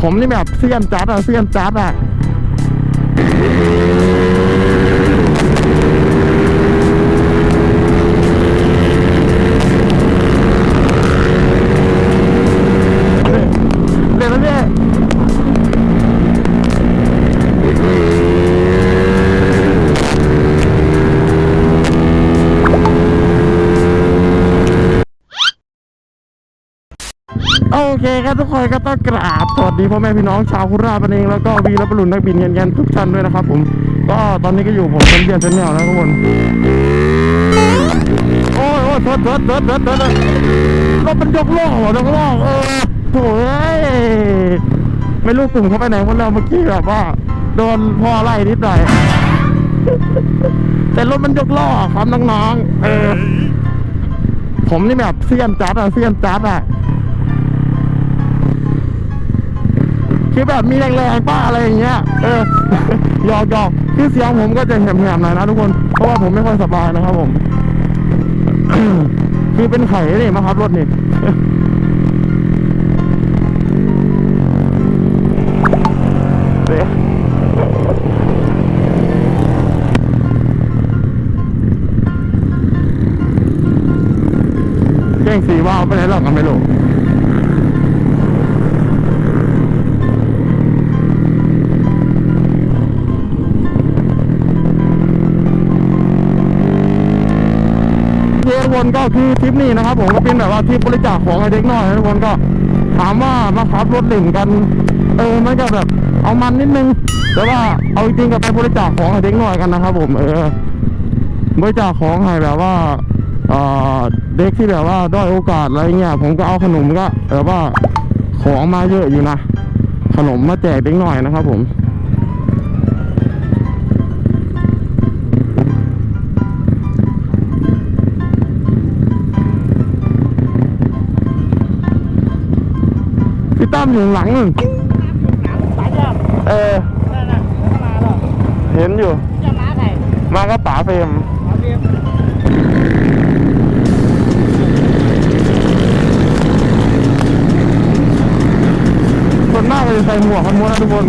ผมนี่แบบเซียนจัดอะเซียนจัดอะเดี๋ยวนะพี่โอ เคครับทุกคนก็ต้องกราบสวัสดีพ่อแม่พี่น้องชาวคุราบันเองแล้วก็วีรบุรุษนักบินเงินๆทุกท่านด้วยนะครับ ผม ก็ตอนนี้ก็อยู่ผมเป็นเบียร์ชแนลนะทุกคนโอ้ยโอ้ยเถิดเถิดเถิดเถิดเถิดรถมันยกล้อหรอยกล้อเออโถ่เอ้ยไม่รู้กลุ่มเขาไปไหนหมดแล้วเมื่อกี้แบบว่า โดนพ่อไล่นิดหน่อยแต่รถมันยกล้อครับน้องๆเออผมนี่แบบเซียนจัดอะเซียนจัดอะ คือแบบมีแรงๆป้าอะไรอย่างเงี้ย เออหยอกหยอกคือเสียงผมก็จะแหบๆหน่อยนะทุกคน เพราะว่าผมไม่ค่อยสบายนะครับผม คือเป็นไข่นี่มาครับรถนี่เก่งสีว่าวไปไหนหรอกกันไม่รู้ เพื่อนวนก็คือทริปนี้นะครับ ผมก็เป็นแบบว่าทริปบริจาคของให้เด็กน้อยนะทุกคนก็ถามว่ามาขับรถเล่นกัน เออมันก็แบบเอามันนิดนึง แต่ว่าเอาจริงๆก็ไปบริจาคของให้เด็กน้อยกันนะครับ ผมเออบริจาคของให้แบบว่าเออเด็กที่แบบว่าด้อยโอกาสอะไรเงี้ยผมก็เอาขนมก็แบบว่าของมาเยอะอยู่นะ ขนมมาแจกเด็กหน่อยนะครับผม พี่ตั้มอยู่หลังนึงสายยอดเออ นั่นน่ะเข้ามาหรอเห็นอยู่ จะมาไหนมาก็ป๋าเฟรมมาเรียมคนหน้าไปใส่หมวกกันหมดนะทุกคน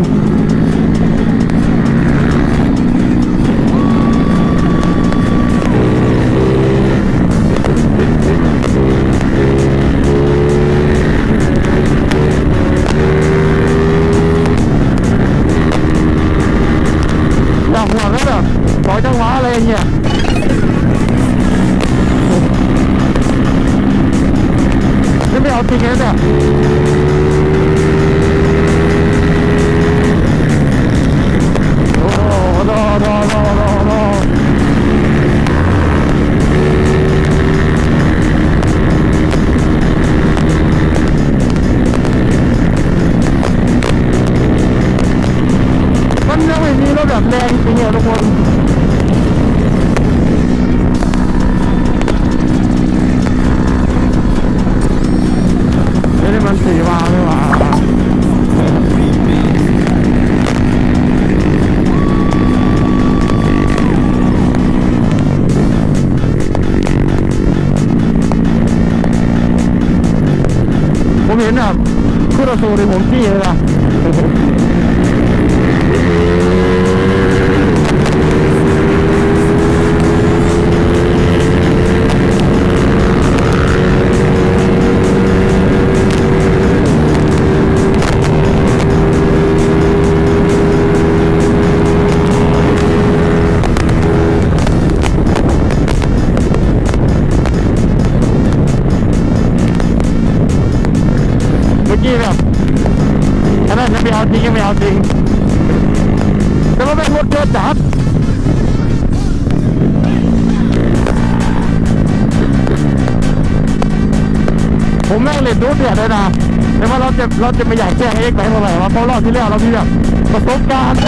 แบบแรงจริงๆทุกคน ไม่ได้มันสีวาไม่หว่า ผมเห็นแบบคู่ต่ อสู้ในผมขี้เลย เล่นดูเดือดเลยนะแต่ว่าเราจะเราจะไม่อยากแจ้งเอ็กไปเท่าไหร่วะเพราะรอบที่แล้วเรามีแบบประสบการณ์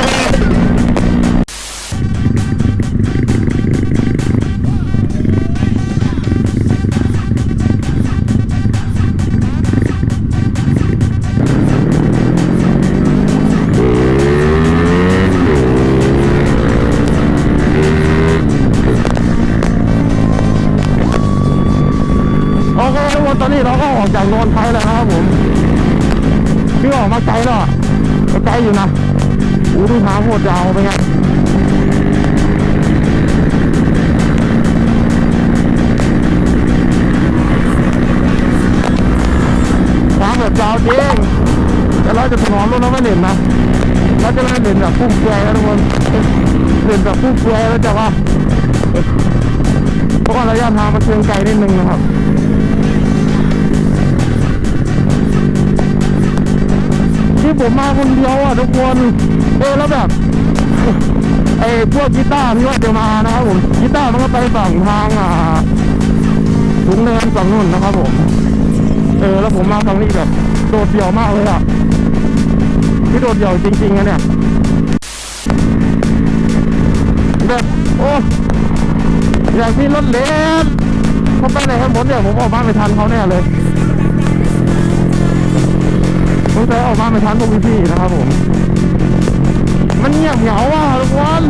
จากโนนไทยแล้วนะครับผมพี่ออกมาไกลแล้วไกลอยู่นะอู้ดูทางโหดยาวไปไงทางแบบยาวจริงแต่เราจะถนอมรถเราไม่เล่นนะเราจะไม่เล่นแบบฟุ่มเฟือยนะทุกคนเล่นแบบฟุ่มเฟือยแล้วจะว่าเพราะว่าระยะทางมันเชิงไกลนิดนึงนะครับ ที่ผมมาคนเดียวอะทุกคนเออแล้วแบบไอ้พวกกีตาร์ที่ว่าจะมานะครับผมกีตาร์มันก็ไปฝั่งทางอ่าถุงเนินฝั่งนู้นนะครับผมเออแล้วผมมาฝั่งนี้แบบโดดเดี่ยวมากเลยอะที่โดดเดี่ยวจริงๆอะเนี่ยแบบโอ้อยากมีรถเล็กเขาไปไหนกันหมเนี่ยผมออกบ้านไม่ทันเขาแน่เลย ผมจะออกมาไม่ทันพวกพี่ๆนะครับผม มันเงียบเหงาอะทุกคน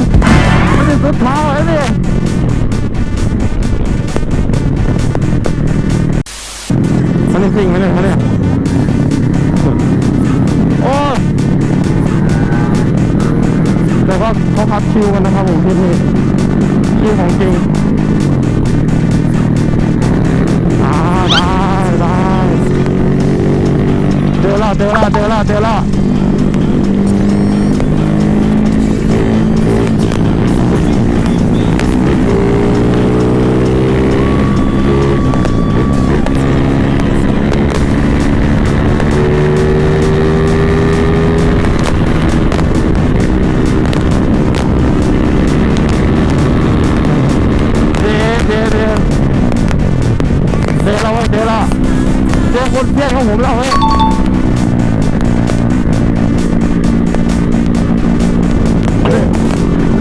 มันจะสุดเท้าไอ้เนี่ยมันจริงไหมเนี่ยเขาเนี่ยโอ้แต่ว่าเขาพักชิวกันนะครับผมที่นี่ชิวของจริง เจอละเจอละเจอละเจอละ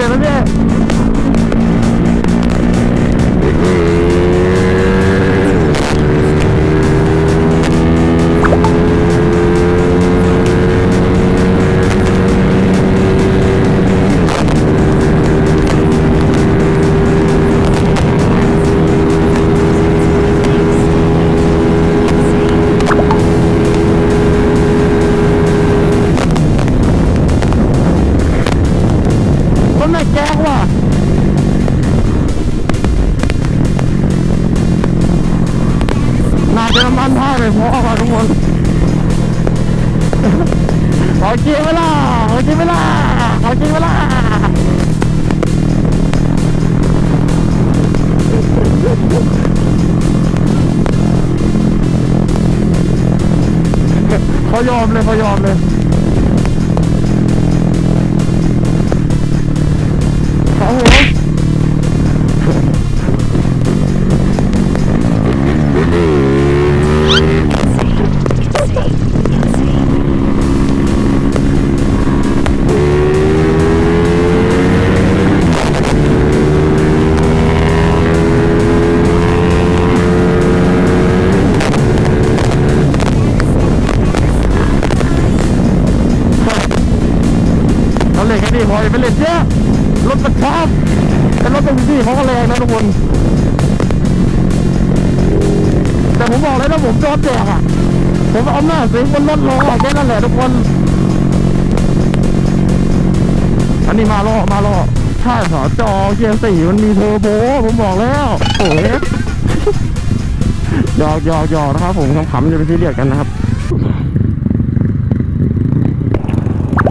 เดี๋ย จริงเวลาเขายอมเลยเขายอมเลย รถเป็นพี่เขาก็แรงนะทุกคนแต่ผมบอกเลยนะผมยอมแจกอะ ผมเอาหน้าสิงบนรถลงอะแค่นั้นแหละทุกคน อันนี้มาล่อมาล่อใช่สอจอเกียร์สี่มันมีเทอร์โบผมบอกแล้วโอ้ยหยอกหยอกหยอกนะครับผมขำๆจะไปซีเรียสกันนะครับ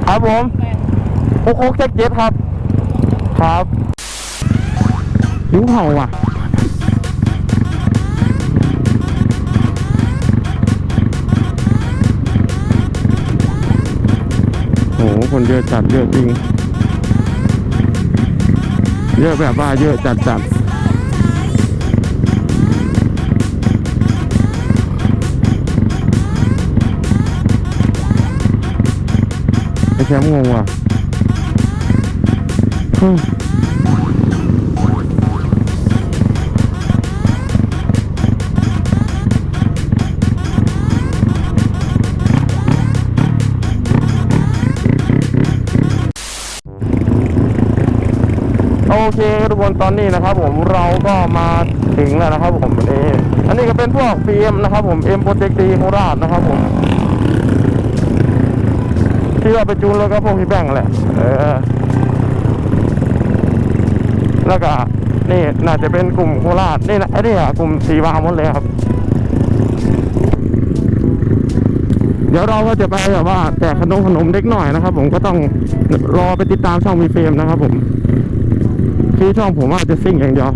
ครับผมโคกเจ็ดเจ็ดครับ ครับ หิวเห่าอะโหคนเยอะจัดเยอะจริง เยอะแบบว่าเยอะจัดจัดไอ้แชมป์งงว่ะ เคทุกคนตอนนี้นะครับ ผมเราก็มาถึงแล้วนะครับ ผมเอออันนี้ก็เป็นพวกฟิล์มนะครับ ผมเอ็มโปรเจกตีโคราชนะครับ ผมที่ว่าไปจูนแล้วก็พวกพี่แบงค์แหละเออแล้วก็นี่น่าจะเป็นกลุ่มโคราชนี่นะไอ้นี่อะกลุ่มสีวาหมดเลยครับ เดี๋ยวเราก็จะไปแบบว่าแจกขนมขนมเด็กหน่อยนะครับ ผมก็ต้องรอไปติดตามช่องมีเฟรมนะครับ ผม ที่ช่องผมอาจจะซิ่งอย่างเดียว